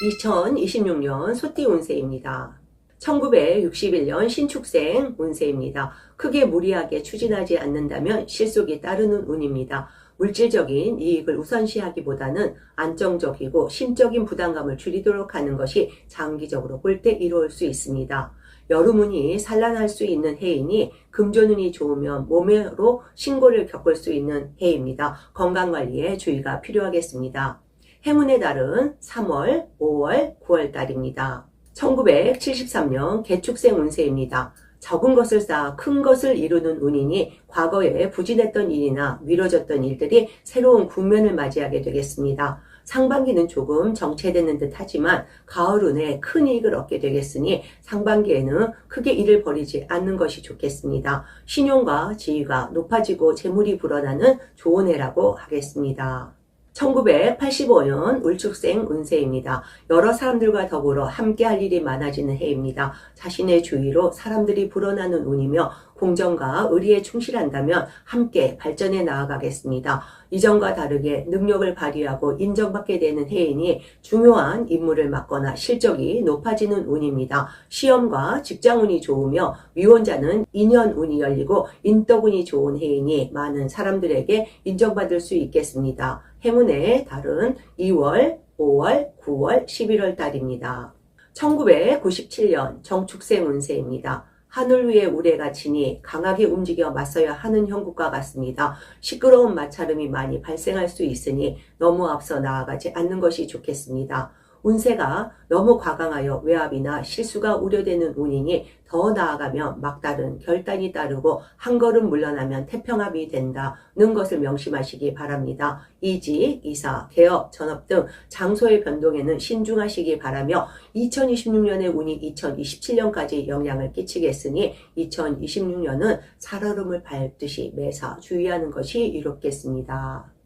2026년 소띠 운세입니다. 1961년 신축생 운세입니다. 크게 무리하게 추진하지 않는다면 실속이 따르는 운입니다. 물질적인 이익을 우선시하기보다는 안정적이고 심적인 부담감을 줄이도록 하는 것이 장기적으로 볼 때 이루어질 수 있습니다. 여름운이 산란할 수 있는 해이니 금조운이 좋으면 몸으로 신고를 겪을 수 있는 해입니다. 건강관리에 주의가 필요하겠습니다. 행운의 달은 3월, 5월, 9월 달입니다. 1973년 개축생 운세입니다. 적은 것을 쌓아 큰 것을 이루는 운이니 과거에 부진했던 일이나 미뤄졌던 일들이 새로운 국면을 맞이하게 되겠습니다. 상반기는 조금 정체되는 듯 하지만 가을 운에 큰 이익을 얻게 되겠으니 상반기에는 크게 일을 벌이지 않는 것이 좋겠습니다. 신용과 지위가 높아지고 재물이 불어나는 좋은 해라고 하겠습니다. 1985년 울축생 운세입니다. 여러 사람들과 더불어 함께 할 일이 많아지는 해입니다. 자신의 주위로 사람들이 불어나는 운이며 공정과 의리에 충실한다면 함께 발전해 나아가겠습니다. 이전과 다르게 능력을 발휘하고 인정받게 되는 해이니 중요한 임무를 맡거나 실적이 높아지는 운입니다. 시험과 직장운이 좋으며 위원자는 인연운이 열리고 인덕운이 좋은 해이니 많은 사람들에게 인정받을 수 있겠습니다. 행운의 달은 2월, 5월, 9월, 11월 달입니다. 1997년 정축생 운세입니다. 하늘 위에 우레가 지니 강하게 움직여 맞서야 하는 형국과 같습니다. 시끄러운 마찰음이 많이 발생할 수 있으니 너무 앞서 나아가지 않는 것이 좋겠습니다. 운세가 너무 과강하여 외압이나 실수가 우려되는 운이니 더 나아가면 막다른 결단이 따르고 한 걸음 물러나면 태평합이 된다는 것을 명심하시기 바랍니다. 이직, 이사, 개업, 전업 등 장소의 변동에는 신중하시기 바라며 2026년의 운이 2027년까지 영향을 끼치겠으니 2026년은 살얼음을 밟듯이 매사 주의하는 것이 이롭겠습니다.